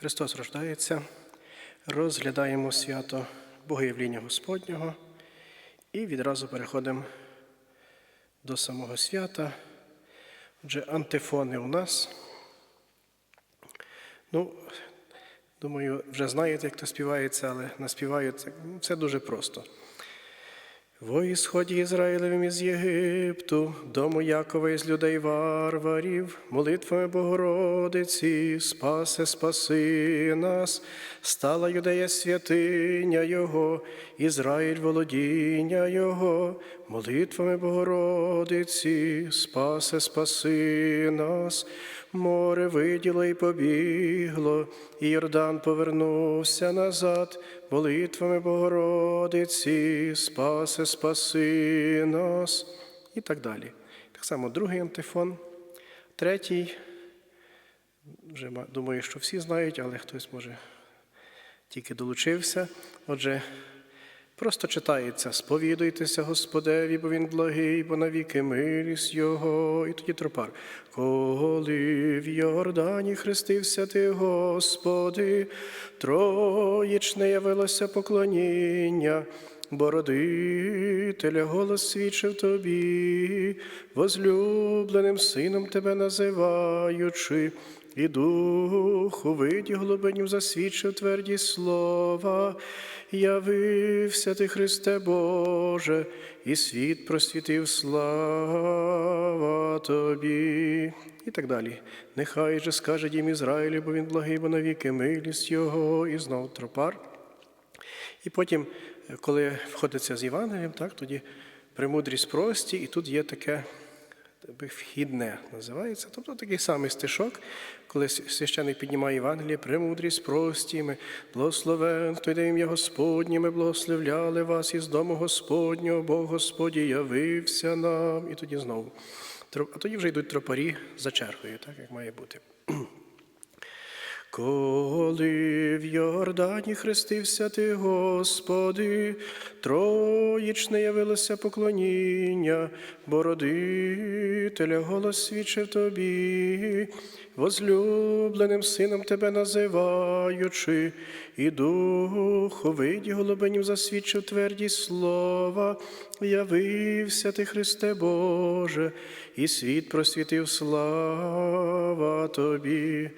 Христос рождається, розглядаємо свято Богоявління Господнього і відразу переходимо до самого свята. Отже, антифони у нас. Ну, думаю, вже знаєте, як то співається, але наспівають це, дуже просто. Во ісході Ізраїлевим із Єгипту, дому Якова із людей варварів, молитвами Богородиці, спасе, спаси нас, стала юдея святиня Його, Ізраїль володіння Його, молитвами Богородиці, спасе, спаси нас, море виділо і побігло, і Йордан повернувся назад, молитвами Богородиці, спасе, спаси нас, і так далі. Так само другий антифон, третій. Вже думаю, що всі знають, але хтось може тільки долучився. Отже, просто читається: сповідуйтеся Господеві, бо він благий, бо навіки милість Його. І тоді тропар. Коли в Йордані хрестився ти, Господи, троїчне явилося поклоніння. Бородителя голос свідчив тобі, возлюбленим сином тебе називаючи, і дух у виді глибинів засвідчив тверді слова. Явився ти, Христе Боже, і світ просвітив слава тобі. І так далі. Нехай же скаже дім Ізраїлю, бо він благий, бо навіки милість його, і знов тропар. І потім, коли входиться з Євангелієм, так, тоді премудрість прості, і тут є таке вхідне називається. Тобто такий самий стишок, коли священик піднімає Євангеліє, премудрість простіми, благословен, хто йде ім'я Господнє, ми благословляли вас із дому Господнього, Бог Господі явився нам. І тоді знову. А тоді вже йдуть тропарі за чергою, так як має бути. Коли в Йордані хрестився ти, Господи, троїчне явилося поклоніння, бородителя голос свідчив тобі, возлюбленим сином тебе називаючи, і дух у виді голубинів засвідчив тверді слова, явився ти, Христе Боже, і світ просвітив слава тобі.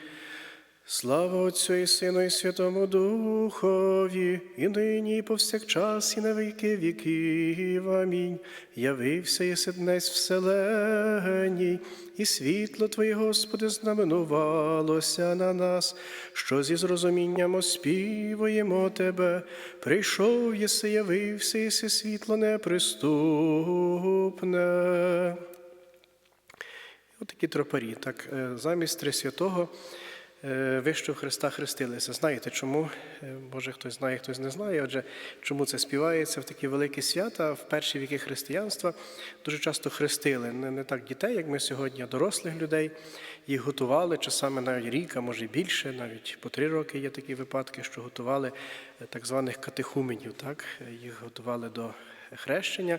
Слава Отцю і Сину, і Святому Духові, і нині, і повсякчас, і на віки віків. Амінь. Явився єси днес вселеній, і світло Твоє, Господи, знаменувалося на нас, що зі зрозумінням оспівуємо Тебе. Прийшов єси, явився, єси світло неприступне. Отакі тропарі. Так, е, замість Трисвятого е, вищого Христа хрестилися. Знаєте чому? Е, Може, хтось знає, хтось не знає. Отже, чому це співається в такі великі свята в перші віки християнства дуже часто хрестили не, не так дітей, як ми сьогодні, а дорослих людей. Їх готували часами навіть рік, а може більше, навіть по три роки є такі випадки, що готували е, так званих катехуменів. Так? Їх готували до хрещення.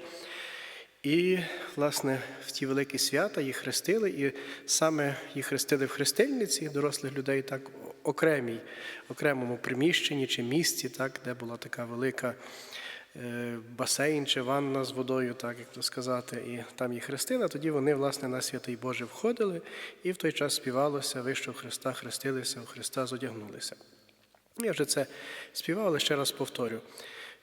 І, власне, в ті великі свята їх хрестили, і саме їх хрестили в хрестильниці дорослих людей, так окремій, окремому приміщенні чи місці, так, де була така велика е, басейн чи ванна з водою, так як то сказати, і там їх хрестили, тоді вони, власне, на святий Боже входили, і в той час співалося, ви що в Христа хрестилися, у Христа зодягнулися. Я вже це співав, але ще раз повторю.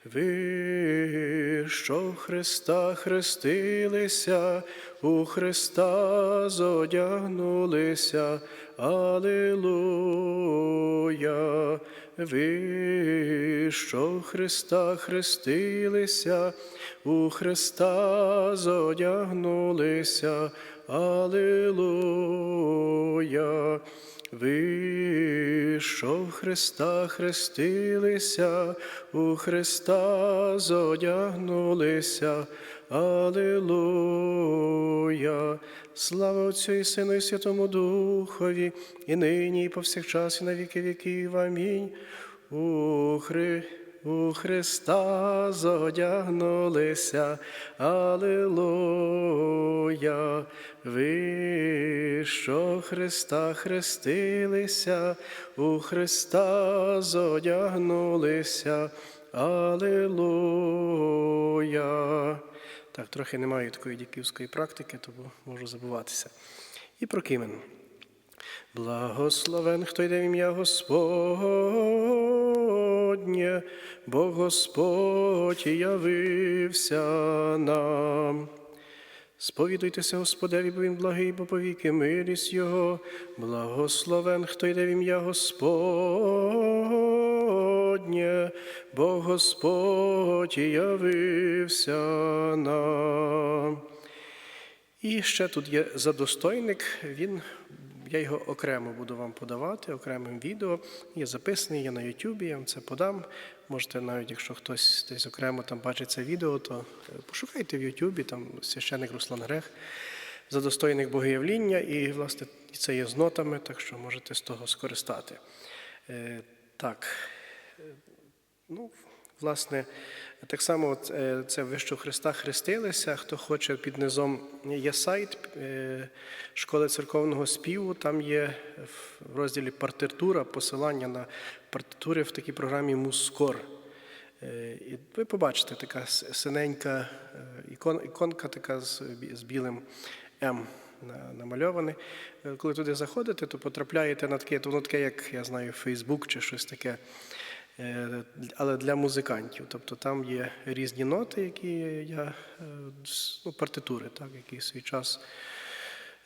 Ви, що Христа хрестилися, у Христа зодягнулися, Алілуя. Ви, що Христа хрестилися, у Христа зодягнулися, Алілуя. Ви, що в Христа хрестилися, у Христа зодягнулися, Алілуя. Слава Отцю і Сину, і Святому Духові, і нині, і повсякчас, і на віки віків. Амінь. У Хри... у Христа зодягнулися. Алілуя. Ви, що Христа хрестилися, у Христа зодягнулися. Алілуя. Так, трохи немає такої дяківської практики, тому можу забуватися. І про Кимен. Благословен, хто йде в ім'я Господнє, бо Господь явився нам. Сповідуйтеся Господеві, бо він благий, бо повіки милість Його. Благословен, хто йде в ім'я Господнє, бо Господь явився нам. І ще тут є задостойник. Він, я його окремо буду вам подавати, окремим відео. Є записаний, є на Ютубі, я вам це подам. Можете навіть, якщо хтось десь окремо там бачить це відео, то е, пошукайте в Ютубі, там священик Руслан Грех, задостойник Богоявління, і, власне, це є з нотами, так що можете з того скористати. Е, Так. Ну, власне, так само е, це ви що Христа хрестилися. Хто хоче під низом є сайт е, школи церковного співу. Там є в розділі партитура посилання на партитури в такій програмі Мускор. Е, І ви побачите така синенька ікон, іконка така з, з білим М на- намальований. Е, Коли туди заходите, то потрапляєте на таке, то воно таке, як я знаю, Фейсбук чи щось таке, але для музикантів. Тобто там є різні ноти, які я е, ну, партитури, так, які свій час.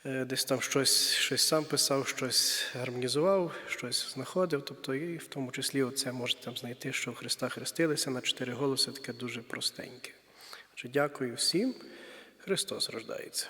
Е, Десь там щось, щось сам писав, щось гармонізував, щось знаходив. Тобто, і в тому числі оце можете там знайти, що Христа хрестилися на чотири голоси, таке дуже простеньке. Дякую всім. Христос рождається.